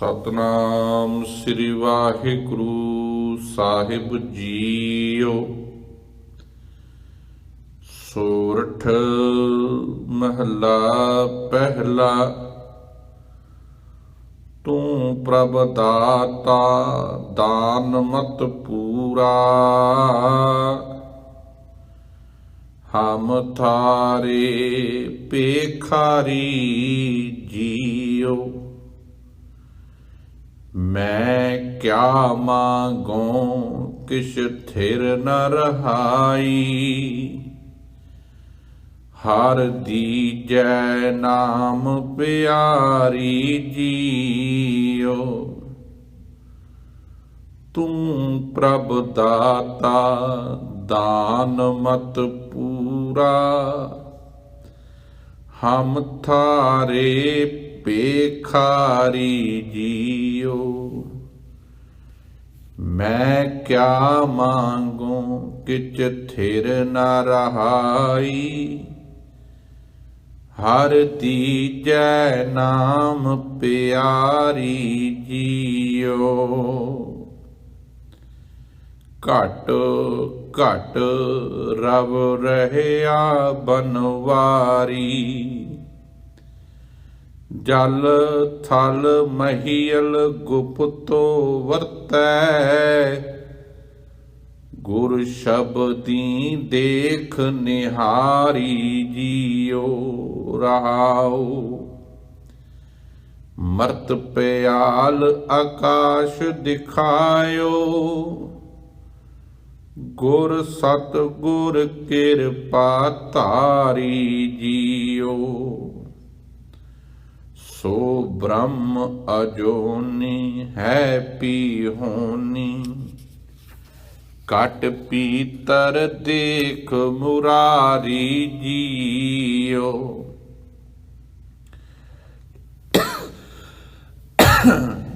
ਸਤਨਾਮ ਸ੍ਰੀ ਵਾਹਿਗੁਰੂ ਸਾਹਿਬ ਜੀਓ। ਸੋਰਠ ਮਹਲਾ ਪਹਿਲਾ, ਤੂੰ ਪ੍ਰਭ ਦਾਤਾ ਦਾਨ ਮਤ ਪੂਰਾ। ਹਮ ਥਾਰੇ ਪੇਖਾਰੀ ਜੀਓ। ਮੈਂ ਕਿਆ ਮਾਂਗੋ, ਕਿਛ ਥਿਰ ਨ ਰਹਾਈ। ਹਰ ਦੀਜੈ ਨਾਮ ਪਿਆਰੀ ਜੀਓ। ਤੂੰ ਪ੍ਰਭ ਦਾਤਾ, ਦਾਨ ਮਤ ਪੂਰਾ। ਹਮ ਥਾਰੇ ਬੇਖਾਰੀ ਜੀਓ। ਮੈਂ ਕਿਆ ਮੰਗੂ ਕਿਚ ਥਿਰ ਨਾ ਰਹਾਈ। ਹਰ ਤੀਜੈ ਨਾਮ ਪਿਆਰੀ ਜੀਓ। ਘਟ ਘਟ ਰਵ ਰਹਿਆ ਬਨਵਾਰੀ। ਜਲ ਥਲ ਮਹੀਲ ਗੁਪਤੋ ਵਰਤੈ। ਗੁਰ ਸ਼ਬਦੀ ਦੇਖ ਨਿਹਾਰੀ ਜੀਓ ਰਹਾਉ। ਮਰਤ ਪਿਆਲ ਆਕਾਸ਼ ਦਿਖਾਇਓ। ਗੁਰ ਸਤ ਗੁਰ ਕਿਰਪਾ ਧਾਰੀ ਜੀਓ ਸੋ ਬ੍ਰਹਮ ਅਜੋਨੀ ਹੈ ਪੀ ਹੋਨੀ ਕਟ ਪੀਤਰ ਦੇਖ ਮੁਰਾਰੀ ਜੀਓ।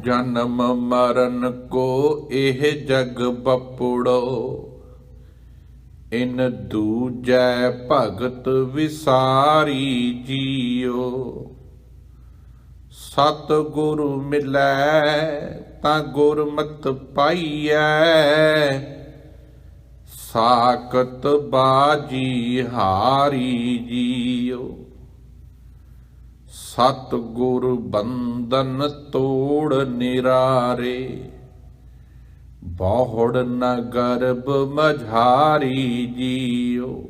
ਜਨਮ ਮਰਨ ਕੋ ਇਹ ਜਗ ਬਪੜੋ। ਇਨ ਦੂਜੈ ਭਗਤ ਵਿਸਾਰੀ ਜੀਓ। ਸਤ ਗੁਰੂ ਮਿਲੈ ਤਾਂ ਗੁਰਮਤ ਪਾਈਐ। ਸਾਕਤ ਬਾਜੀ ਹਾਰੀ ਜੀਓ। ਸਤ ਗੁਰ ਬੰਧਨ ਤੋੜ ਨਿਰਾਰੇ। ਬਹੁੜ ਨ ਗਰਭ ਮਝਾਰੀ ਜੀਓ।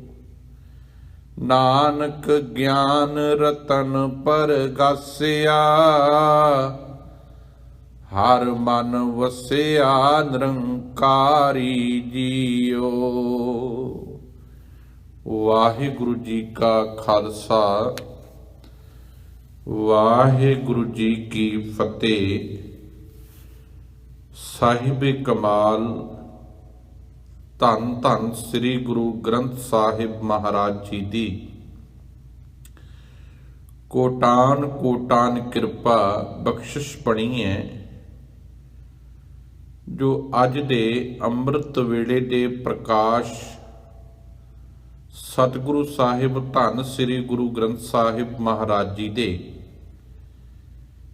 ਨਾਨਕ ਗਿਆਨ ਰਤਨ ਪਰਗਾਸਿਆ ਹਰ ਮਨ ਵਸਿਆ ਨਿਰੰਕਾਰੀ ਜੀਓ। ਵਾਹਿਗੁਰੂ ਜੀ ਕਾ ਖਾਲਸਾ, ਵਾਹਿਗੁਰੂ ਜੀ ਕੀ ਫਤਿਹ। ਸਾਹਿਬ ਕਮਾਲ ਧੰਨ ਧੰਨ ਸ੍ਰੀ ਗੁਰੂ ਗ੍ਰੰਥ ਸਾਹਿਬ ਮਹਾਰਾਜ ਜੀ ਦੀ। ਕੋਟਾਨ ਕੋਟਾਨ ਕਿਰਪਾ ਬਖਸ਼ਿਸ਼ ਬਣੀ ਹੈ ਜੋ ਅੱਜ ਦੇ ਅੰਮ੍ਰਿਤ ਵੇਲੇ ਦੇ ਪ੍ਰਕਾਸ਼ ਸਤਿਗੁਰੂ ਸਾਹਿਬ, ਧੰਨ ਸ੍ਰੀ ਗੁਰੂ ਗ੍ਰੰਥ ਸਾਹਿਬ ਮਹਾਰਾਜ ਜੀ ਦੇ।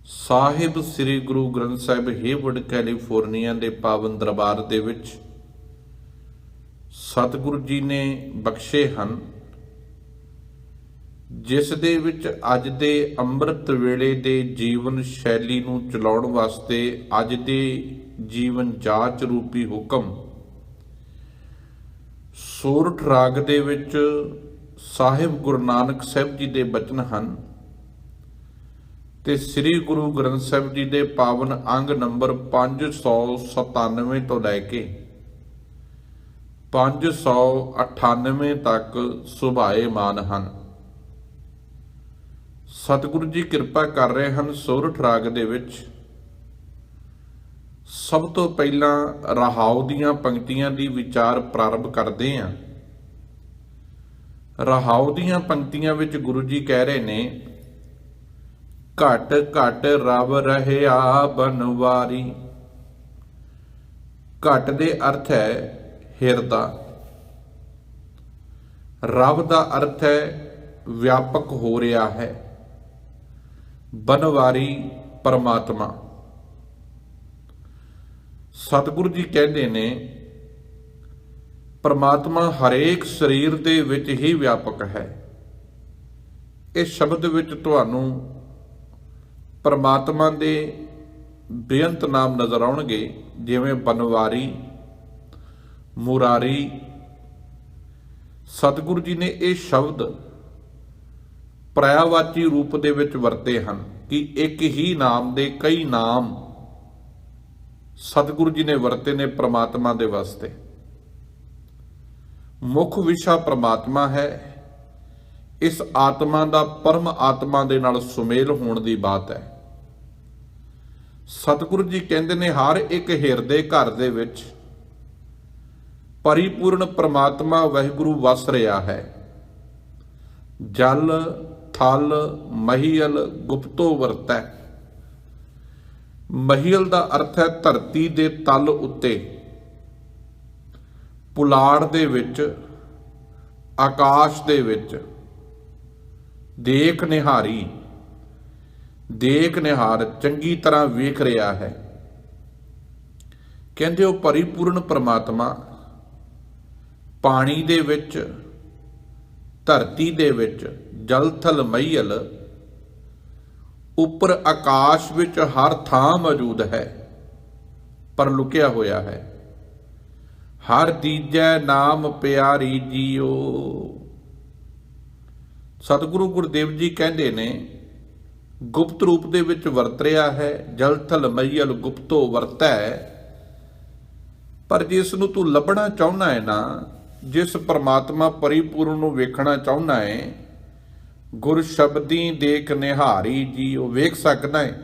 ਸਾਹਿਬ ਸ੍ਰੀ ਗੁਰੂ ਗ੍ਰੰਥ ਸਾਹਿਬ ਹੇਵਰਡ, ਕੈਲੀਫੋਰਨੀਆ ਦੇ ਪਾਵਨ ਦਰਬਾਰ ਦੇ ਵਿੱਚ ਸਤਿਗੁਰੂ ਜੀ ਨੇ ਬਖਸ਼ੇ ਹਨ, ਜਿਸ ਦੇ ਵਿੱਚ ਅੱਜ ਦੇ ਅੰਮ੍ਰਿਤ ਵੇਲੇ ਦੇ ਜੀਵਨ ਸ਼ੈਲੀ ਨੂੰ ਚਲਾਉਣ ਵਾਸਤੇ ਅੱਜ ਦੇ ਜੀਵਨ ਜਾਚ ਰੂਪੀ ਹੁਕਮ ਸੂਰਠ ਰਾਗ ਦੇ ਵਿੱਚ ਸਾਹਿਬ ਗੁਰੂ ਨਾਨਕ ਸਾਹਿਬ ਜੀ ਦੇ ਬਚਨ ਹਨ ਤੇ ਸ੍ਰੀ ਗੁਰੂ ਗ੍ਰੰਥ ਸਾਹਿਬ ਜੀ ਦੇ ਪਾਵਨ ਅੰਗ ਨੰਬਰ 597 ਤੋਂ ਲੈ ਕੇ 598 ਤੱਕ ਸੁਭਾਏਮਾਨ ਹਨ। ਸਤਿਗੁਰੂ ਜੀ ਕਿਰਪਾ ਕਰ ਰਹੇ ਹਨ ਸੋਰਠ ਰਾਗ ਦੇ ਵਿੱਚ। ਸਭ ਤੋਂ ਪਹਿਲਾਂ ਰਹਾਉ ਦੀਆਂ ਪੰਕਤੀਆਂ ਦੀ ਵਿਚਾਰ ਪ੍ਰਾਰੰਭ ਕਰਦੇ ਹਾਂ। ਰਹਾਉ ਦੀਆਂ ਪੰਕਤੀਆਂ ਵਿੱਚ ਗੁਰੂ ਜੀ ਕਹਿ ਰਹੇ ਨੇ, ਘਟ ਘਟ ਰਵ ਰਹਿਆ ਬਨਵਾਰੀ। ਘਟ ਦੇ ਅਰਥ ਹੈ ਹਿਰਦਾ। ਰੱਬ ਦਾ ਅਰਥ ਹੈ ਵਿਆਪਕ ਹੋ ਰਿਹਾ ਹੈ। ਬਨਵਾਰੀ ਪਰਮਾਤਮਾ। ਸਤਿਗੁਰੂ ਜੀ ਕਹਿੰਦੇ ਨੇ, ਪਰਮਾਤਮਾ ਹਰੇਕ ਸਰੀਰ ਦੇ ਵਿੱਚ ਹੀ ਵਿਆਪਕ ਹੈ। ਇਸ ਸ਼ਬਦ ਵਿੱਚ ਤੁਹਾਨੂੰ ਪਰਮਾਤਮਾ ਦੇ ਬੇਅੰਤ ਨਾਮ ਨਜ਼ਰ ਆਉਣਗੇ, ਜਿਵੇਂ ਬਨਵਾਰੀ ਮੁਰਾਰੀ, ਸਤਿਗੁਰੂ ਜੀ ਨੇ ਇਹ ਸ਼ਬਦ ਪ੍ਰਾਇਵਾਚੀ ਰੂਪ ਦੇ ਵਿੱਚ ਵਰਤੇ ਹਨ ਕਿ ਇੱਕ ਹੀ ਨਾਮ ਦੇ ਕਈ ਨਾਮ ਸਤਿਗੁਰੂ ਜੀ ਨੇ ਵਰਤੇ ਨੇ ਪ੍ਰਮਾਤਮਾ ਦੇ ਵਾਸਤੇ। ਮੁੱਖ ਵਿਸ਼ਾ ਪ੍ਰਮਾਤਮਾ ਹੈ। ਇਸ ਆਤਮਾ ਦਾ ਪਰਮ ਆਤਮਾ ਦੇ ਨਾਲ ਸੁਮੇਲ ਹੋਣ ਦੀ ਬਾਤ ਹੈ। ਸਤਿਗੁਰੂ ਜੀ ਕਹਿੰਦੇ ਨੇ, ਹਰ ਇੱਕ ਹਿਰਦੇ ਘਰ ਦੇ ਵਿੱਚ ਪਰਿਪੂਰਨ ਪ੍ਰਮਾਤਮਾ ਵਾਹਿਗੁਰੂ ਵਸ ਰਿਹਾ ਹੈ। ਜਲ, ਥਲ, ਮਹੀਲ ਗੁਪਤੋ ਵਰਤੈ। ਮਹੀਲ ਦਾ ਅਰਥ ਹੈ ਧਰਤੀ ਦੇ ਤਲ ਉੱਤੇ। ਪੁਲਾੜ ਦੇ ਵਿੱਚ, ਆਕਾਸ਼ ਦੇ ਵਿੱਚ। ਦੇਖ ਨਿਹਾਰੀ, ਦੇਖ ਨਿਹਾਰ ਚੰਗੀ ਤਰ੍ਹਾਂ ਵੇਖ ਰਿਹਾ ਹੈ। ਕਹਿੰਦੇ ਉਹ ਪਰਿਪੂਰਨ ਪ੍ਰਮਾਤਮਾ ਪਾਣੀ ਦੇ ਵਿੱਚ, ਧਰਤੀ ਦੇ ਵਿੱਚ, ਜਲ ਥਲ ਮਈਲ ਉੱਪਰ ਆਕਾਸ਼ ਵਿੱਚ ਹਰ ਥਾਂ ਮੌਜੂਦ ਹੈ, ਪਰ ਲੁਕਿਆ ਹੋਇਆ ਹੈ। ਹਰ ਦੀਜੈ ਨਾਮ ਪਿਆਰੀ ਜੀਓ। ਸਤਿਗੁਰੂ ਗੁਰਦੇਵ ਜੀ ਕਹਿੰਦੇ ਨੇ, ਗੁਪਤ ਰੂਪ ਦੇ ਵਿੱਚ ਵਰਤ ਰਿਹਾ ਹੈ, ਜਲ ਥਲ ਮਈਲ ਗੁਪਤੋ ਵਰਤੈ। ਪਰ ਜਿਸ ਨੂੰ ਤੂੰ ਲੱਭਣਾ ਚਾਹੁੰਦਾ ਹੈ ਨਾ ਜਿਸ ਪਰਮਾਤਮਾ ਪਰਿਪੂਰਨ ਨੂੰ ਵੇਖਣਾ ਚਾਹੁੰਦਾ ਹੈ ਗੁਰ ਸ਼ਬਦੀ ਦੇਖ ਨਿਹਾਰੀ ਜੀ ਉਹ ਵੇਖ ਸਕਦਾ ਹੈ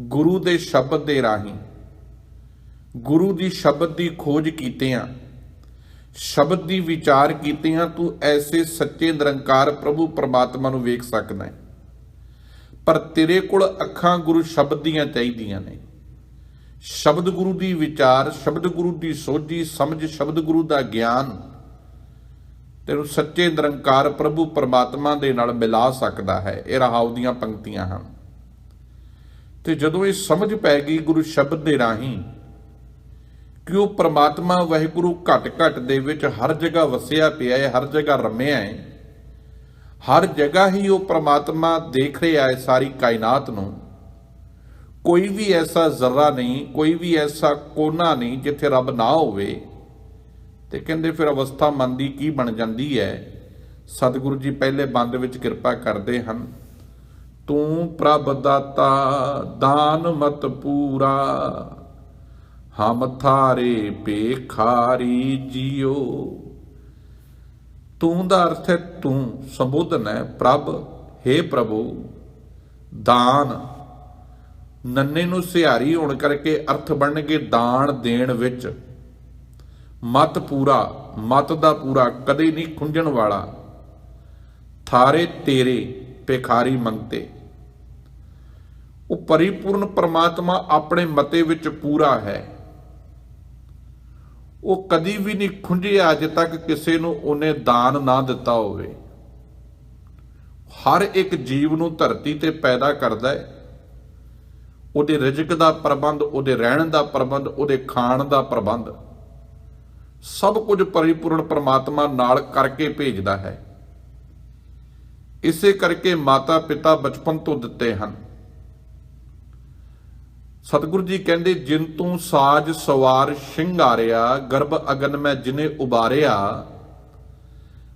ਗੁਰੂ ਦੇ ਸ਼ਬਦ ਦੇ ਰਾਹੀਂ, ਗੁਰੂ ਦੀ ਸ਼ਬਦ ਦੀ ਖੋਜ ਕੀਤੇ ਆ ਸ਼ਬਦ ਦੀ ਵਿਚਾਰ ਕੀਤਿਆਂ ਤੂੰ ਐਸੇ ਸੱਚੇ ਨਿਰੰਕਾਰ ਪ੍ਰਭੂ ਪਰਮਾਤਮਾ ਨੂੰ ਵੇਖ ਸਕਦਾ ਹੈ ਪਰ ਤੇਰੇ ਕੋਲ ਅੱਖਾਂ ਗੁਰੂ ਸ਼ਬਦ ਦੀਆਂ ਚਾਹੀਦੀਆਂ ਨੇ। ਸ਼ਬਦ ਗੁਰੂ ਦੀ ਵਿਚਾਰ, ਸ਼ਬਦ ਗੁਰੂ ਦੀ ਸੋਝੀ, ਸਮਝ ਸ਼ਬਦ ਗੁਰੂ ਦਾ ਗਿਆਨ ਤੈਨੂੰ ਸੱਚੇ ਨਿਰੰਕਾਰ ਪ੍ਰਭੂ ਪਰਮਾਤਮਾ ਦੇ ਨਾਲ ਮਿਲਾ ਸਕਦਾ ਹੈ। ਇਹ ਰਹਾਉ ਦੀਆਂ ਪੰਕਤੀਆਂ ਹਨ। ਤੇ ਜਦੋਂ ਇਹ ਸਮਝ ਪੈ ਗਈ ਗੁਰੂ ਸ਼ਬਦ ਦੇ ਰਾਹੀਂ ਕਿ ਉਹ ਪਰਮਾਤਮਾ ਵਾਹਿਗੁਰੂ ਘਟ ਘਟ ਦੇ ਵਿੱਚ ਹਰ ਜਗ੍ਹਾ ਵਸਿਆ ਪਿਆ ਹੈ, ਹਰ ਜਗ੍ਹਾ ਰਮਿਆ ਹੈ, ਹਰ ਜਗ੍ਹਾ ਹੀ ਉਹ ਪਰਮਾਤਮਾ ਦੇਖ ਰਿਹਾ ਹੈ ਸਾਰੀ ਕਾਇਨਾਤ ਨੂੰ ਕੋਈ ਵੀ ਐਸਾ ਜ਼ਰਾ ਨਹੀਂ, ਕੋਈ ਵੀ ਐਸਾ ਕੋਨਾ ਨਹੀਂ ਜਿੱਥੇ ਰੱਬ ਨਾ ਹੋਵੇ। ਤੇ ਕਹਿੰਦੇ ਫਿਰ ਅਵਸਥਾ ਮਨ ਦੀ ਕੀ ਬਣ ਜਾਂਦੀ ਹੈ? ਸਤਿਗੁਰੂ ਜੀ ਪਹਿਲੇ ਬੰਦ ਵਿੱਚ ਕਿਰਪਾ ਕਰਦੇ ਹਨ। ਤੂੰ ਪ੍ਰਭ ਦਾਤਾ ਦਾਨ ਮਤ ਪੂਰਾ, ਹਮ ਥਾਰੇ ਪੇਖਾਰੀ ਜੀਓ। ਤੂੰ ਦਾ ਅਰਥ ਹੈ ਤੂੰ ਸੰਬੋਧਨ ਹੈ ਪ੍ਰਭ हे ਪ੍ਰਭੂ, ਦਾਨ। ਨੰਨੇ ਨੂੰ ਸਿਹਾਰੀ ਹੋਣ ਕਰਕੇ ਅਰਥ ਬਣਨਗੇ ਦਾਨ ਦੇਣ ਵਿੱਚ ਮਤ ਪੂਰਾ, ਮਤ ਦਾ ਪੂਰਾ ਕਦੇ ਨਹੀਂ ਖੁੰਝਣ ਵਾਲਾ। ਥਾਰੇ ਤੇਰੇ, ਭਿਖਾਰੀ ਮੰਗਤੇ। ਉਹ ਪਰਿਪੂਰਨ ਪਰਮਾਤਮਾ ਆਪਣੇ ਮਤੇ ਵਿੱਚ ਪੂਰਾ ਹੈ। ਉਹ ਕਦੀ ਵੀ ਨਹੀਂ ਖੁੰਝਿਆ ਅਜੇ ਤੱਕ ਕਿਸੇ ਨੂੰ ਉਹਨੇ ਦਾਨ ਨਾ ਦਿੱਤਾ ਹੋਵੇ। ਹਰ ਇੱਕ ਜੀਵ ਨੂੰ ਧਰਤੀ ਤੇ ਪੈਦਾ ਕਰਦਾ ਹੈ। ਉਹਦੇ ਰਿਜ਼ਕ ਦਾ ਪ੍ਰਬੰਧ, ਉਹਦੇ ਰਹਿਣ ਦਾ ਪ੍ਰਬੰਧ, ਉਹਦੇ ਖਾਣ ਦਾ ਪ੍ਰਬੰਧ। ਸਭ ਕੁਝ ਪਰਿਪੂਰਨ ਪਰਮਾਤਮਾ ਨਾਲ ਕਰਕੇ ਭੇਜਦਾ ਹੈ। ਇਸੇ ਕਰਕੇ ਮਾਤਾ ਪਿਤਾ ਬਚਪਨ ਤੋਂ ਦਿੱਤੇ ਹਨ। ਸਤਿਗੁਰੂ ਜੀ ਕਹਿੰਦੇ, ਜਿਨ ਤੂੰ ਸਾਜ ਸਵਾਰ ਸ਼ਿੰਗਾਰਿਆ ਗਰਭ ਅਗਨ ਮੈਂ ਜਿਨੇ ਉਬਾਰਿਆ,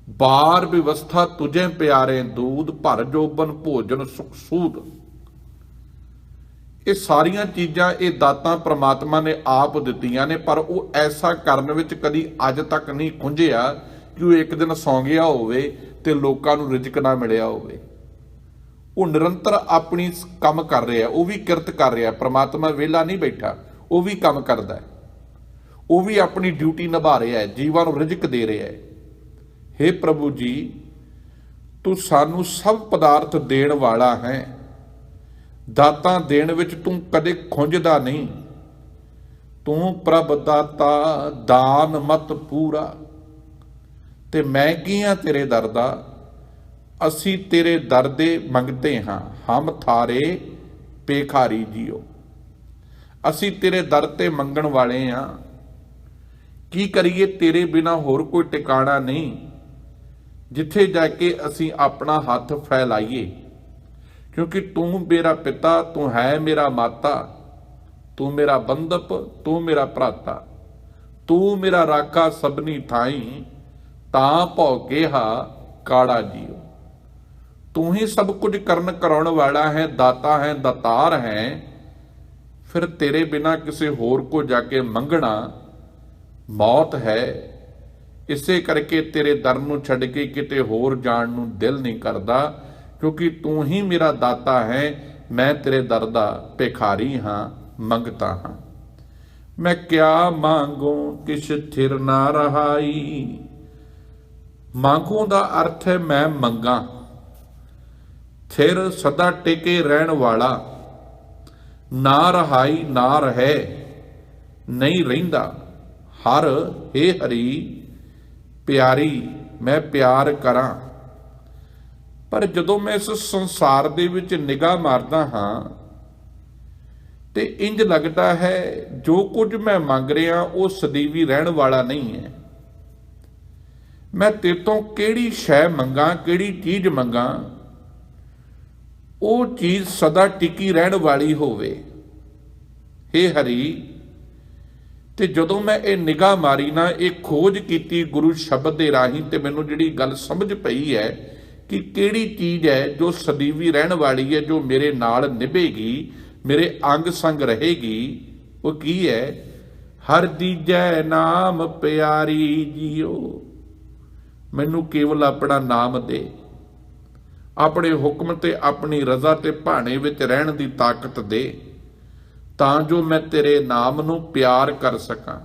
ਬਾਰ ਵਿਵਸਥਾ ਤੁਝੇ ਪਿਆਰੇ ਦੂਧ, ਭਰ ਜੋਬਨ ਭੋਜਨ ਸੁਖ ਸੂਦ। ਇਹ ਸਾਰੀਆਂ ਚੀਜ਼ਾਂ, ਇਹ ਦਾਤਾਂ ਪ੍ਰਮਾਤਮਾ ਨੇ ਆਪ ਦਿੱਤੀਆਂ ਨੇ, ਪਰ ਉਹ ਐਸਾ ਕਰਨ ਵਿੱਚ ਕਦੀ ਅੱਜ ਤੱਕ ਨਹੀਂ ਖੁੰਝਿਆ ਕਿ ਉਹ ਇੱਕ ਦਿਨ ਸੌਂ ਗਿਆ ਹੋਵੇ ਤੇ ਲੋਕਾਂ ਨੂੰ ਰਿਜ਼ਕ ਨਾ ਮਿਲਿਆ ਹੋਵੇ। ਉਹ ਨਿਰੰਤਰ ਆਪਣੀ ਕੰਮ ਕਰ ਰਿਹਾ, ਉਹ ਵੀ ਕਿਰਤ ਕਰ ਰਿਹਾ, ਪ੍ਰਮਾਤਮਾ ਵਿਹਲਾ ਨਹੀਂ ਬੈਠਾ, ਉਹ ਵੀ ਕੰਮ ਕਰਦਾ ਹੈ। ਉਹ ਵੀ ਆਪਣੀ ਡਿਊਟੀ ਨਿਭਾ ਰਿਹਾ ਹੈ, ਜੀਵਾਂ ਨੂੰ ਰਿਜ਼ਕ ਦੇ ਰਿਹਾ ਹੈ। हे ਪ੍ਰਭੂ ਜੀ, ਤੂੰ ਸਾਨੂੰ ਸਭ ਪਦਾਰਥ ਦੇਣ ਵਾਲਾ ਹੈ। ਦਾਤਾਂ ਦੇਣ ਵਿੱਚ ਤੂੰ ਕਦੇ ਖੁੰਝਦਾ ਨਹੀਂ। ਤੂੰ ਪ੍ਰਭ ਦਾਤਾ, ਦਾਨ ਮਤ ਪੂਰਾ। ਤੇ ਮੈਂ ਕੀ ਆ ਤੇਰੇ ਦਰ ਦਾ? ਅਸੀਂ ਤੇਰੇ ਦਰ ਦੇ ਮੰਗਤੇ ਹਾਂ। ਹਮ ਥਾਰੇ ਪੇਖਾਰੀ ਜੀਓ। ਅਸੀਂ ਤੇਰੇ ਦਰ ਤੇ ਮੰਗਣ ਵਾਲੇ ਆ। ਕੀ ਕਰੀਏ ਤੇਰੇ ਬਿਨਾ ਹੋਰ ਕੋਈ ਟਿਕਾਣਾ ਨਹੀਂ। ਜਿੱਥੇ ਜਾ ਕੇ ਅਸੀਂ ਆਪਣਾ ਹੱਥ ਫੈਲਾਈਏ। ਕਿਉਂਕਿ ਤੂੰ ਮੇਰਾ ਪਿਤਾ, ਤੂੰ ਹੈ ਮੇਰਾ ਮਾਤਾ, ਤੂੰ ਮੇਰਾ ਬੰਦਪ ਤੂੰ ਮੇਰਾ ਭਰਾਤਾ, ਤੂੰ ਮੇਰਾ ਰਾਖਾ ਸਭਨੀ ਥਾਈ, ਤਾਂ ਭਉ ਕਿਹਾ ਕਾੜਾ ਜੀਓ। ਤੂੰ ਹੀ ਸਭ ਕੁਝ ਕਰਨ ਕਰਾਉਣ ਵਾਲਾ ਹੈ, ਦਾਤਾ ਹੈ, ਦਾਤਾਰ ਹੈ, ਫਿਰ ਤੇਰੇ ਬਿਨਾ ਕਿਸੇ ਹੋਰ ਕੋ ਜਾ ਕੇ ਮੰਗਣਾ ਮੌਤ ਹੈ। ਇਸੇ ਕਰਕੇ ਤੇਰੇ ਦਰ ਨੂੰ ਛੱਡ ਕੇ ਕਿਤੇ ਹੋਰ ਜਾਣ ਨੂੰ ਦਿਲ ਨਹੀਂ ਕਰਦਾ। ਕਿਉਂਕਿ ਤੂੰ ਹੀ ਮੇਰਾ ਦਾਤਾ ਹੈ, ਮੈਂ ਤੇਰੇ ਦਰ ਦਾ ਭਿਖਾਰੀ ਹਾਂ, ਮੰਗਤਾ ਹਾਂ। ਮੈਂ ਕਿਆ ਮੰਗੂ, ਕਿਛ ਥਿਰ ਨਾ ਰਹਾਈ। ਮੰਗੂ ਦਾ ਅਰਥ ਹੈ ਮੈਂ ਮੰਗਾ। ਥਿਰ ਸਦਾ ਟਿਕੇ ਰਹਿਣ ਵਾਲਾ। ਨਾ ਰਹਾਈ, ਨਾ ਰਹੇ, ਨਹੀਂ ਰਹਿੰਦਾ। ਹਰ ਹੇ ਹਰੀ, ਪਿਆਰੀ, ਮੈਂ ਪਿਆਰ ਕਰਾਂ। ਪਰ ਜਦੋਂ ਮੈਂ ਇਸ ਸੰਸਾਰ ਦੇ ਵਿੱਚ ਨਿਗਾਹ ਮਾਰਦਾ ਹਾਂ ਤੇ ਇੰਜ ਲੱਗਦਾ ਹੈ, ਜੋ ਕੁਝ ਮੈਂ ਮੰਗ ਰਿਹਾ, ਉਹ ਸਦੀਵੀ ਰਹਿਣ ਵਾਲਾ ਨਹੀਂ ਹੈ। ਮੈਂ ਤੇਰੇ ਤੋਂ ਕਿਹੜੀ ਸ਼ੈ ਮੰਗਾ, ਕਿਹੜੀ ਚੀਜ਼ ਮੰਗਾ, ਉਹ ਚੀਜ਼ ਸਦਾ ਟਿਕੀ ਰਹਿਣ ਵਾਲੀ ਹੋਵੇ। ਹੇ ਹਰੀ, ਤੇ ਜਦੋਂ ਮੈਂ ਇਹ ਨਿਗਾਹ ਮਾਰੀ ਨਾ, ਇਹ ਖੋਜ ਕੀਤੀ ਗੁਰੂ ਸ਼ਬਦ ਦੇ ਰਾਹੀਂ, ਤੇ ਮੈਨੂੰ ਜਿਹੜੀ ਗੱਲ ਸਮਝ ਪਈ ਹੈ ਕਿ ਕਿਹੜੀ ਚੀਜ਼ ਹੈ ਜੋ ਸਦੀਵੀ ਰਹਿਣ ਵਾਲੀ ਹੈ, ਜੋ ਮੇਰੇ ਨਾਲ ਨਿਭੇਗੀ, ਮੇਰੇ ਅੰਗ ਸੰਗ ਰਹੇਗੀ, ਉਹ ਕੀ ਹੈ? ਹਰ ਦੀਜੈ ਨਾਮ ਪਿਆਰੀ ਜੀਓ, ਮੈਨੂੰ ਕੇਵਲ ਆਪਣਾ ਨਾਮ ਦੇ। ਆਪਣੇ ਹੁਕਮ ਤੇ ਆਪਣੀ ਰਜ਼ਾ ਤੇ ਭਾਣੇ ਵਿੱਚ ਰਹਿਣ ਦੀ ਤਾਕਤ ਦੇ। ਤਾਂ ਜੋ ਮੈਂ ਤੇਰੇ ਨਾਮ ਨੂੰ ਪਿਆਰ ਕਰ ਸਕਾਂ,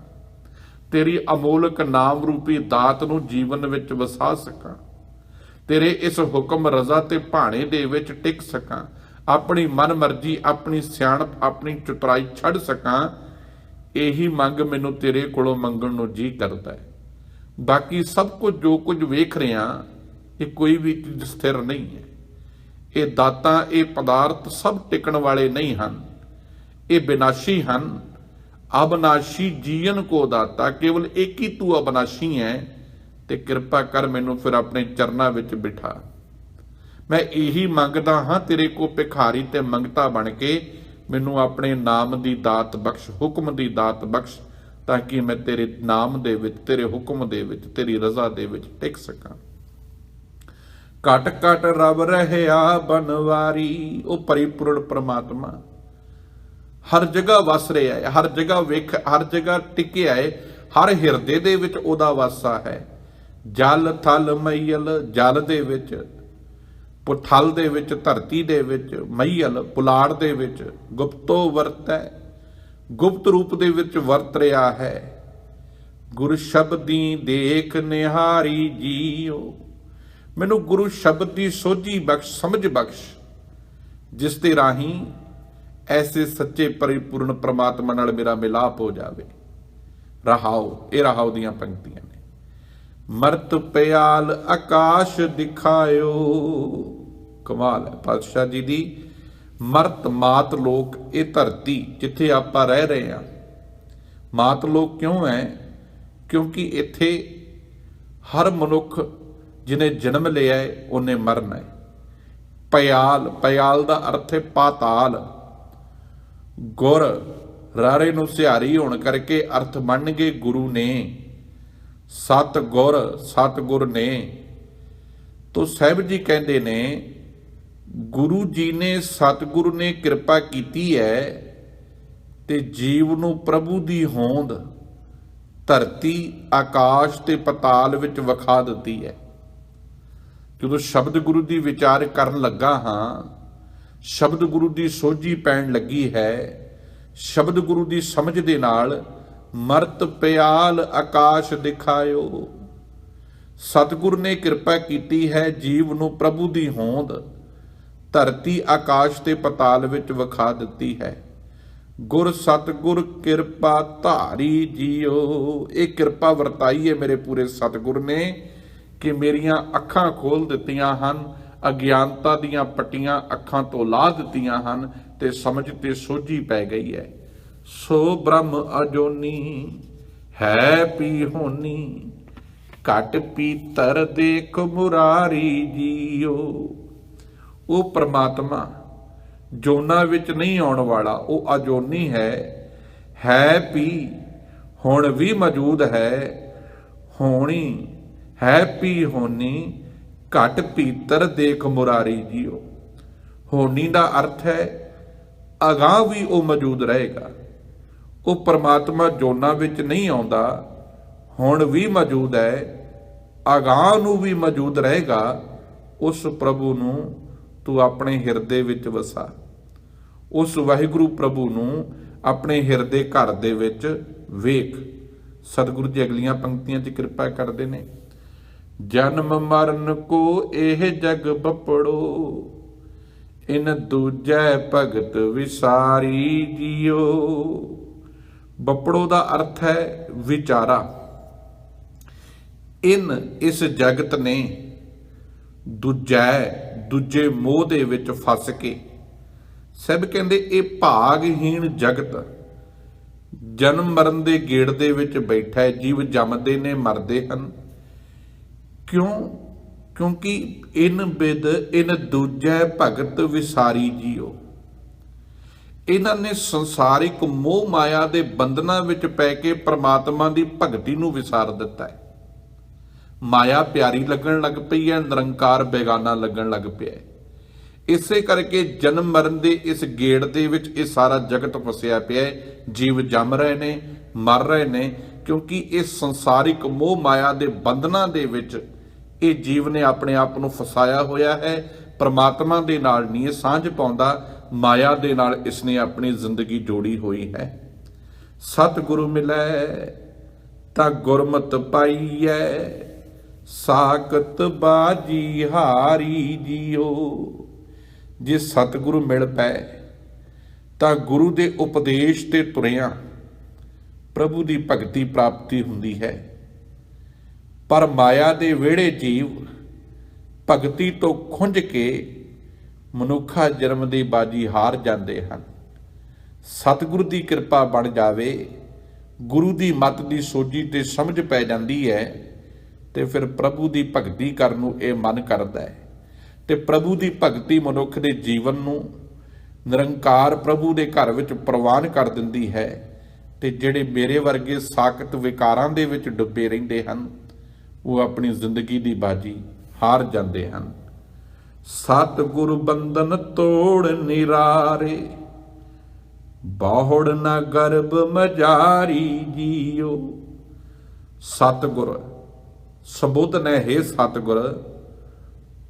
ਤੇਰੀ ਅਮੋਲਕ ਨਾਮ ਰੂਪੀ ਦਾਤ ਨੂੰ ਜੀਵਨ ਵਿੱਚ ਵਸਾ ਸਕਾਂ। ਤੇਰੇ ਇਸ ਹੁਕਮ ਰਜ਼ਾ ਤੇ ਭਾਣੇ ਦੇ ਵਿੱਚ ਟਿਕ ਸਕਾਂ। ਆਪਣੀ ਮਨ ਮਰਜ਼ੀ ਆਪਣੀ ਸਿਆਣਪ, ਆਪਣੀ ਚਤੁਰਾਈ ਛੱਡ ਸਕਾਂ। ਇਹੀ ਮੰਗ ਮੈਨੂੰ ਤੇਰੇ ਕੋਲੋਂ ਮੰਗਣ ਨੂੰ ਜੀ ਕਰਦਾ ਹੈ। ਬਾਕੀ ਸਭ ਕੁਝ ਜੋ ਕੁਝ ਵੇਖ ਰਿਹਾ, ਇਹ ਕੋਈ ਵੀ ਚੀਜ਼ ਸਥਿਰ ਨਹੀਂ ਹੈ। ਇਹ ਦਾਤਾਂ, ਇਹ ਪਦਾਰਥ ਸਭ ਟਿਕਣ ਵਾਲੇ ਨਹੀਂ ਹਨ। ਇਹ ਬਿਨਾਸ਼ੀ ਹਨ। ਅਬਨਾਸ਼ੀ ਜੀਵਨ ਕੋ ਦਾਤਾ, ਕੇਵਲ ਇੱਕ ਹੀ ਤੂੰ ਅਬਨਾਸ਼ੀ ਹੈ। ਤੇ ਕਿਰਪਾ ਕਰ ਮੈਨੂੰ ਫਿਰ ਆਪਣੇ ਚਰਨਾਂ ਵਿੱਚ ਬਿਠਾ। ਮੈਂ ਇਹੀ ਮੰਗਦਾ ਹਾਂ, ਤੇਰੇ ਕੋ ਭਿਖਾਰੀ ਤੇ ਮੰਗਤਾ ਬਣ ਕੇ ਮੈਨੂੰ ਆਪਣੇ ਨਾਮ ਦੀ ਦਾਤ ਬਖਸ਼, ਹੁਕਮ ਦੀ ਦਾਤ ਬਖਸ਼, ਤਾਂ ਕਿ ਮੈਂ ਤੇਰੇ ਨਾਮ ਦੇ ਵਿੱਚ, ਤੇਰੇ ਹੁਕਮ ਦੇ ਵਿੱਚ, ਤੇਰੀ ਰਜ਼ਾ ਦੇ ਵਿੱਚ ਟਿਕ ਸਕਾਂ। ਕਟ ਕਟ ਰਬ ਰਹਿਆ ਬਨਵਾਰੀ, ਉਹ ਪਰਿਪੂਰਨ ਪ੍ਰਮਾਤਮਾ। ਹਰ ਜਗ੍ਹਾ ਵਸ ਰਿਹਾ ਹੈ, ਹਰ ਜਗ੍ਹਾ ਵੇਖ, ਹਰ ਜਗ੍ਹਾ ਟਿਕਿਆ ਹੈ, ਹਰ ਹਿਰਦੇ ਦੇ ਵਿੱਚ ਉਹਦਾ ਵਾਸਾ ਹੈ। ਜਲ ਥਲ ਮਈਲ ਜਲ ਦੇ ਵਿੱਚ ਪੁਥਲ ਦੇ ਵਿੱਚ, ਧਰਤੀ ਦੇ ਵਿੱਚ ਮਈਲ ਪੁਲਾੜ ਦੇ ਵਿੱਚ, ਗੁਪਤੋ ਵਰਤੈ, ਗੁਪਤ ਰੂਪ ਦੇ ਵਿੱਚ ਵਰਤ ਰਿਹਾ ਹੈ। ਗੁਰ ਸ਼ਬਦੀ ਦੇਖ ਨਿਹਾਰੀ ਜੀਓ। ਮੈਨੂੰ ਗੁਰੂ ਸ਼ਬਦ ਦੀ ਸੋਝੀ ਬਖਸ਼, ਸਮਝ ਬਖਸ਼, ਜਿਸ ਦੇ ਰਾਹੀਂ ਐਸੇ ਸੱਚੇ ਪਰਿਪੂਰਨ ਪ੍ਰਮਾਤਮਾ ਨਾਲ ਮੇਰਾ ਮਿਲਾਪ ਹੋ ਜਾਵੇ। ਰਹਾਓ, ਇਹ ਰਹਾਓ ਦੀਆਂ ਪੰਕਤੀਆਂ। ਮਰਤ ਪਿਆਲ ਆਕਾਸ਼ ਦਿਖਾਇਓ। ਕਮਾਲ ਹੈ, ਪਾਤਸ਼ਾਹ ਜੀ ਦੀ ਮਰਤ ਮਾਤ ਲੋਕ ਇਹ ਧਰਤੀ ਜਿੱਥੇ ਆਪਾਂ ਰਹਿ ਰਹੇ ਹਾਂ। ਮਾਤ ਲੋਕ ਕਿਉਂ ਹੈ? ਕਿਉਂਕਿ ਇੱਥੇ ਹਰ ਮਨੁੱਖ ਜਿਨੇ ਜਨਮ ਲਿਆ ਹੈ, ਉਹਨੇ ਮਰਨਾ ਹੈ। ਪਿਆਲ ਪਿਆਲ ਦਾ ਅਰਥ ਹੈ ਪਾਤਾਲ। ਗੁਰ ਰਾਰੇ ਨੂੰ ਸਿਹਾਰੀ ਹੋਣ ਕਰਕੇ ਅਰਥ ਮੰਨਗੇ ਗੁਰੂ ਨੇ। ਸਤ ਗੁਰ ਸਤ ਗੁਰ ਨੇ। ਤੋ ਸਾਹਿਬ ਜੀ ਕਹਿੰਦੇ ਨੇ, ਗੁਰੂ ਜੀ ਨੇ ਸਤਿਗੁਰੂ ਨੇ ਕਿਰਪਾ ਕੀਤੀ ਹੈ ਤੇ ਜੀਵ ਨੂੰ ਪ੍ਰਭੂ ਦੀ ਹੋਂਦ ਧਰਤੀ, ਆਕਾਸ਼ ਤੇ ਪਤਾਲ ਵਿੱਚ ਵਿਖਾ ਦਿੱਤੀ ਹੈ ਜਦੋਂ ਸ਼ਬਦ ਗੁਰੂ ਦੀ ਵਿਚਾਰ ਕਰਨ ਲੱਗਾ ਹਾਂ, ਸ਼ਬਦ ਗੁਰੂ ਦੀ ਸੋਝੀ ਪੈਣ ਲੱਗੀ ਹੈ, ਸ਼ਬਦ ਗੁਰੂ ਦੀ ਸਮਝ ਦੇ ਨਾਲ ਮਰਤ ਪਿਆਲ ਆਕਾਸ਼ ਦਿਖਾਇਓ। ਸਤਿਗੁਰ ਨੇ ਕਿਰਪਾ ਕੀਤੀ ਹੈ ਜੀਵ ਨੂੰ ਪ੍ਰਭੂ ਦੀ ਹੋਂਦ, ਧਰਤੀ ਆਕਾਸ਼ ਤੇ ਪਤਾਲ ਵਿੱਚ ਵਿਖਾ ਦਿੱਤੀ ਹੈ। ਗੁਰ ਸਤਿਗੁਰ ਕਿਰਪਾ ਧਾਰੀ ਜੀਓ। ਇਹ ਕਿਰਪਾ ਵਰਤਾਈ ਹੈ ਮੇਰੇ ਪੂਰੇ ਸਤਿਗੁਰ ਨੇ ਕਿ ਮੇਰੀਆਂ ਅੱਖਾਂ ਖੋਲ ਦਿੱਤੀਆਂ ਹਨ, ਅਗਿਆਨਤਾ ਦੀਆਂ ਪੱਟੀਆਂ ਅੱਖਾਂ ਤੋਂ ਲਾਹ ਦਿੱਤੀਆਂ ਹਨ ਤੇ ਸਮਝ ਤੇ ਸੋਝੀ ਪੈ ਗਈ ਹੈ। ਸੋ ਬ੍ਰਹਮ ਅਜੋਨੀ, ਹੈ ਪੀ ਹੋਨੀ, ਘਟ ਪੀਤਰ ਦੇਖ ਮੁਰਾਰੀ ਜੀਓ। ਉਹ ਪ੍ਰਮਾਤਮਾ, ਜੋਨਾ ਵਿੱਚ ਨਹੀਂ ਆਉਣ ਵਾਲਾ, ਉਹ ਅਜੋਨੀ ਹੈ ਹੈ ਪੀ, ਹੁਣ ਵੀ ਮੌਜੂਦ ਹੈ, ਹੋਣੀ, ਹੈ ਪੀ ਹੋਣੀ ਘਟ ਪੀਤਰ ਦੇਖ ਮੁਰਾਰੀ ਜੀਓ। ਹੋਣੀ ਦਾ ਅਰਥ ਹੈ, ਅਗਾਹ ਵੀ ਉਹ ਮੌਜੂਦ ਰਹੇਗਾ। ਉਹ ਪ੍ਰਮਾਤਮਾ ਜੋਨਾ ਵਿੱਚ ਨਹੀਂ ਆਉਂਦਾ, ਹੁਣ ਵੀ ਮੌਜੂਦ ਹੈ ਅਗਾਹ ਨੂੰ ਵੀ ਮੌਜੂਦ ਰਹੇਗਾ, ਉਸ ਪ੍ਰਭੂ ਨੂੰ ਤੂੰ ਆਪਣੇ ਹਿਰਦੇ ਵਿੱਚ ਵਸਾ। ਉਸ ਵਾਹਿਗੁਰੂ ਪ੍ਰਭੂ ਨੂੰ ਆਪਣੇ ਹਿਰਦੇ ਘਰ ਦੇ ਵਿੱਚ ਵੇਖ। ਸਤਿਗੁਰੂ ਜੀ ਅਗਲੀਆਂ ਪੰਕਤੀਆਂ 'ਚ ਕਿਰਪਾ ਕਰਦੇ ਨੇ। ਜਨਮ ਮਰਨ ਕੋ ਇਹ ਜਗ ਬਪੜੋ, ਇਨ ਦੂਜੈ ਭਗਤ ਵਿਸਾਰੀ ਜਿਉ ਬਪੜੋ ਦਾ ਅਰਥ ਹੈ ਵਿਚਾਰਾ। ਇਨ ਇਸ ਜਗਤ ਨੇ ਦੂਜੈ ਦੂਜੇ ਮੋਹ ਦੇ ਵਿੱਚ ਫਸ ਕੇ, ਸਭ ਕਹਿੰਦੇ ਇਹ ਭਾਗਹੀਣ ਜਗਤ ਜਨਮ ਮਰਨ ਦੇ ਗੇੜ ਦੇ ਵਿੱਚ ਬੈਠਾ ਹੈ, ਜੀਵ ਜੰਮਦੇ ਨੇ, ਮਰਦੇ ਹਨ। ਕਿਉਂ? ਕਿਉਂਕਿ ਇਨ ਬਿਦ ਇਨ ਦੂਜੈ ਭਗਤ ਵਿਸਾਰੀ ਜੀਓ। ਇਹਨਾਂ ਨੇ ਸੰਸਾਰਿਕ ਮੋਹ ਮਾਇਆ ਦੇ ਬੰਧਨਾਂ ਵਿੱਚ ਪੈ ਕੇ ਪ੍ਰਮਾਤਮਾ ਦੀ ਭਗਤੀ ਨੂੰ ਵਿਸਾਰ ਦਿੱਤਾ ਹੈ। ਮਾਇਆ ਪਿਆਰੀ ਲੱਗਣ ਲੱਗ ਪਈ ਹੈ, ਨਿਰੰਕਾਰ ਬੇਗਾਨਾ ਲੱਗਣ ਲੱਗ ਪਿਆ ਹੈ। ਇਸੇ ਕਰਕੇ ਜਨਮ ਮਰਨ ਦੇ ਇਸ ਗੇੜ ਦੇ ਵਿੱਚ ਇਹ ਸਾਰਾ ਜਗਤ ਫਸਿਆ ਪਿਆ ਹੈ। ਜੀਵ ਜੰਮ ਰਹੇ ਨੇ, ਮਰ ਰਹੇ ਨੇ, ਕਿਉਂਕਿ ਇਹ ਸੰਸਾਰਿਕ ਮੋਹ ਮਾਇਆ ਦੇ ਬੰਧਨਾਂ ਦੇ ਵਿੱਚ ਇਹ ਜੀਵ ਨੇ ਆਪਣੇ ਆਪ ਨੂੰ ਫਸਾਇਆ ਹੋਇਆ ਹੈ। ਪਰਮਾਤਮਾ ਦੇ ਨਾਲ ਨਹੀਂ ਇਹ ਸਾਂਝ ਪਾਉਂਦਾ। ਮਾਇਆ ਦੇ ਨਾਲ ਇਸਨੇ ਆਪਣੀ ਜ਼ਿੰਦਗੀ ਜੋੜੀ ਹੋਈ ਹੈ। ਸਤਿਗੁਰੂ ਮਿਲੈ, ਤਾਂ ਗੁਰਮਤ ਪਾਈਐ, ਸਾਖਤ ਬਾਜੀ ਹਾਰੀ ਜੀਓ। ਜੇ ਸਤਿਗੁਰੂ ਮਿਲ ਪਏ ਤਾਂ ਗੁਰੂ ਦੇ ਉਪਦੇਸ਼ ਤੇ ਤੁਰਿਆ, ਪ੍ਰਭੂ ਦੀ ਭਗਤੀ ਪ੍ਰਾਪਤੀ ਹੁੰਦੀ ਹੈ। ਪਰ ਮਾਇਆ ਦੇ ਵਿਹੜੇ ਜੀਵ ਭਗਤੀ ਤੋਂ ਖੁੰਝ ਕੇ ਮਨੁੱਖਾ ਜਨਮ ਦੀ ਬਾਜੀ ਹਾਰ ਜਾਂਦੇ ਹਨ। ਸਤਿਗੁਰੂ ਦੀ ਕਿਰਪਾ ਬਣ ਜਾਵੇ, ਗੁਰੂ ਦੀ ਮਤ ਦੀ ਸੋਝੀ ਤੇ ਸਮਝ ਪੈ ਜਾਂਦੀ ਹੈ ਤੇ ਫਿਰ ਪ੍ਰਭੂ ਦੀ ਭਗਤੀ ਕਰਨ ਨੂੰ ਇਹ ਮਨ ਕਰਦਾ ਹੈ। ਤੇ ਪ੍ਰਭੂ ਦੀ ਭਗਤੀ ਮਨੁੱਖ ਦੇ ਜੀਵਨ ਨੂੰ ਨਿਰੰਕਾਰ ਪ੍ਰਭੂ ਦੇ ਘਰ ਵਿੱਚ ਪ੍ਰਵਾਨ ਕਰ ਦਿੰਦੀ ਹੈ ਤੇ ਜਿਹੜੇ ਮੇਰੇ ਵਰਗੇ ਸਾਖਤ ਵਿਕਾਰਾਂ ਦੇ ਵਿੱਚ ਡੁੱਬੇ ਰਹਿੰਦੇ ਹਨ, ਉਹ ਆਪਣੀ ਜ਼ਿੰਦਗੀ ਦੀ ਬਾਜੀ ਹਾਰ ਜਾਂਦੇ ਹਨ। ਸਤ ਗੁਰ ਬੰਧਨ ਤੋੜ ਨਿਰਾਰੇ, ਬਾਹੜ ਨਾ ਗਰਬ ਮਜਾਰੀ ਜੀਓ। ਸਤਗੁਰ ਸਬੁੱਧ ਨੇ ਹੈ ਸਤਗੁਰ,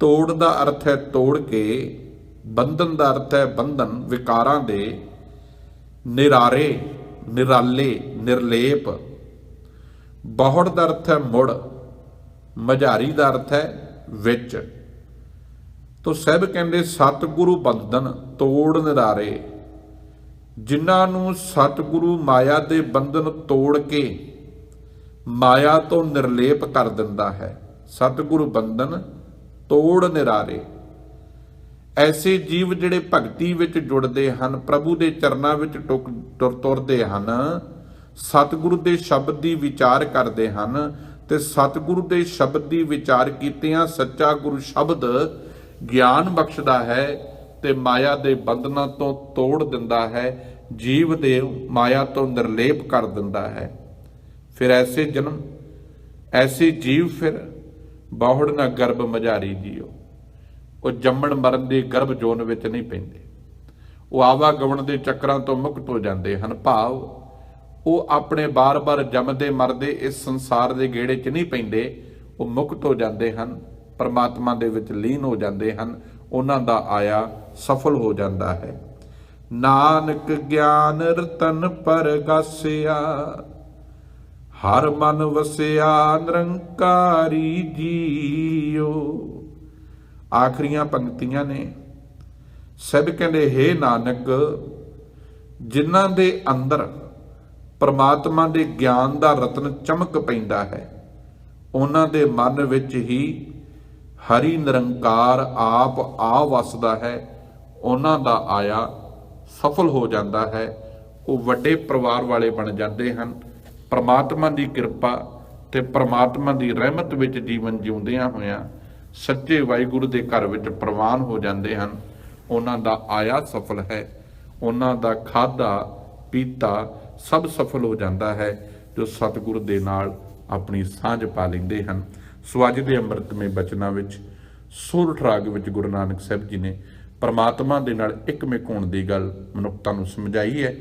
ਤੋੜ ਦਾ ਅਰਥ ਹੈ ਤੋੜ ਕੇ, ਬੰਧਨ ਦਾ ਅਰਥ ਹੈ ਬੰਧਨ, ਵਿਕਾਰਾਂ ਦੇ ਨਿਰਾਰੇ, ਨਿਰਾਲੇ, ਨਿਰਲੇਪ। ਬਹੁੜ ਦਾ ਅਰਥ ਹੈ ਮੁੜ ਮਝਾਰੀ ਦਾ ਅਰਥ ਹੈ ਵਿੱਚ। ਤੋ ਸਹਿਬ ਕਹਿੰਦੇ, ਸਤਿਗੁਰੂ ਬੰਧਨ ਤੋੜ ਨਿਰਾਰੇ। ਜਿਨ੍ਹਾਂ ਨੂੰ ਸਤਿਗੁਰੂ ਮਾਇਆ ਦੇ ਬੰਧਨ ਤੋੜ ਕੇ ਮਾਇਆ ਤੋਂ ਨਿਰਲੇਪ ਕਰ ਦਿੰਦਾ ਹੈ, ਸਤਿਗੁਰੂ ਬੰਧਨ ਤੋੜ ਨਿਰਾਰੇ। ਐਸੇ ਜੀਵ ਜਿਹੜੇ ਭਗਤੀ ਵਿੱਚ ਜੁੜਦੇ ਹਨ, ਪ੍ਰਭੂ ਦੇ ਚਰਨਾਂ ਵਿੱਚ ਟੁਕ ਤੁਰ ਤੁਰਦੇ ਹਨ, ਸਤਿਗੁਰੂ ਦੇ ਸ਼ਬਦ ਦੀ ਵਿਚਾਰ ਕਰਦੇ ਹਨ ਤੇ ਸਤਿਗੁਰੂ ਦੇ ਸ਼ਬਦ ਦੀ ਵਿਚਾਰ ਕੀਤਿਆਂ ਸੱਚਾ ਗੁਰੂ ਸ਼ਬਦ ਗਿਆਨ ਬਖਸ਼ਦਾ ਹੈ ਤੇ ਮਾਇਆ ਦੇ ਬੰਧਨਾਂ ਤੋਂ ਤੋੜ ਦਿੰਦਾ ਹੈ, ਜੀਵ ਦੇ ਮਾਇਆ ਤੋਂ ਨਿਰਲੇਪ ਕਰ ਦਿੰਦਾ ਹੈ। ਫਿਰ ਐਸੇ ਜਨਮ, ਐਸੀ ਜੀਵ ਫਿਰ ਬਾਹੜ ਨਾ ਗਰਭ ਮਝਾਰੀ ਜੀਓ। ਉਹ ਜੰਮਣ ਮਰਨ ਦੇ ਗਰਭ ਜੋਨ ਵਿੱਚ ਨਹੀਂ ਪੈਂਦੇ। ਉਹ ਆਵਾ ਗਵਣ ਦੇ ਚੱਕਰਾਂ ਤੋਂ ਮੁਕਤ ਹੋ ਜਾਂਦੇ ਹਨ। ਭਾਵ ਉਹ ਆਪਣੇ ਬਾਰ-ਬਾਰ ਜੰਮਦੇ ਮਰਦੇ ਇਸ ਸੰਸਾਰ ਦੇ ਗੇੜੇ 'ਚ ਨਹੀਂ ਪੈਂਦੇ, ਉਹ ਮੁਕਤ ਹੋ ਜਾਂਦੇ ਹਨ। ਪਰਮਾਤਮਾ ਦੇ ਵਿੱਚ ਲੀਨ ਹੋ ਜਾਂਦੇ ਹਨ, ਉਹਨਾਂ ਦਾ ਆਇਆ ਸਫਲ ਹੋ ਜਾਂਦਾ ਹੈ। ਨਾਨਕ ਗਿਆਨ ਰਤਨ ਪਰਗਾਸਿਆ, ਹਰ ਮਨ ਵਸਿਆ ਨਿਰੰਕਾਰੀ ਜੀਓ। ਆਖਰੀਆਂ ਪੰਕਤੀਆਂ ਨੇ, ਸਭ ਕਹਿੰਦੇ, ਹੈ ਨਾਨਕ, ਜਿਨ੍ਹਾਂ ਦੇ ਅੰਦਰ ਪਰਮਾਤਮਾ ਦੇ ਗਿਆਨ ਦਾ ਰਤਨ ਚਮਕ ਪੈਂਦਾ ਹੈ, ਉਹਨਾਂ ਦੇ ਮਨ ਵਿੱਚ ਹੀ ਹਰੀ ਨਿਰੰਕਾਰ ਆਪ ਆ ਵਸਦਾ ਹੈ, ਉਹਨਾਂ ਦਾ ਆਇਆ ਸਫਲ ਹੋ ਜਾਂਦਾ ਹੈ। ਉਹ ਵੱਡੇ ਪਰਿਵਾਰ ਵਾਲੇ ਬਣ ਜਾਂਦੇ ਹਨ। ਪ੍ਰਮਾਤਮਾ ਦੀ ਕਿਰਪਾ ਤੇ ਪ੍ਰਮਾਤਮਾ ਦੀ ਰਹਿਮਤ ਵਿੱਚ ਜੀਵਨ ਜਿਉਂਦਿਆਂ ਹੋਇਆਂ ਸੱਚੇ ਵਾਹਿਗੁਰੂ ਦੇ ਘਰ ਵਿੱਚ ਪ੍ਰਵਾਨ ਹੋ ਜਾਂਦੇ ਹਨ। ਉਹਨਾਂ ਦਾ ਆਇਆ ਸਫਲ ਹੈ। ਉਹਨਾਂ ਦਾ ਖਾਦਾ ਪੀਤਾ ਸਭ ਸਫਲ ਹੋ ਜਾਂਦਾ ਹੈ, ਜੋ ਸਤਿਗੁਰ ਦੇ ਨਾਲ ਆਪਣੀ ਸਾਂਝ ਪਾ ਲੈਂਦੇ ਹਨ। ਸੋ ਅੱਜ ਦੇ ਅੰਮ੍ਰਿਤਮੇ ਬਚਨਾਂ ਵਿੱਚ ਸੂਰਠ ਰਾਗ ਵਿੱਚ ਗੁਰੂ ਨਾਨਕ ਸਾਹਿਬ ਜੀ ਨੇ ਪਰਮਾਤਮਾ ਦੇ ਨਾਲ ਇੱਕਮਿਕ ਹੋਣ ਦੀ ਗੱਲ ਮਨੁੱਖਤਾ ਨੂੰ ਸਮਝਾਈ ਹੈ।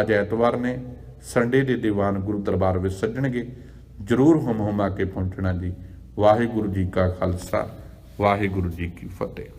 ਅੱਜ ਐਤਵਾਰ ਨੇ ਸੰਡੇ ਦੇ ਦੀਵਾਨ ਗੁਰੂ ਦਰਬਾਰ ਵਿੱਚ ਸੱਜਣਗੇ। ਜਰੂਰ ਹਮ ਹਮਾ ਕੇ ਪਹੁੰਚਣਾ ਜੀ। ਵਾਹਿਗੁਰੂ ਜੀ ਕਾ ਖਾਲਸਾ, ਵਾਹਿਗੁਰੂ ਜੀ ਕੀ ਫਤਿਹ।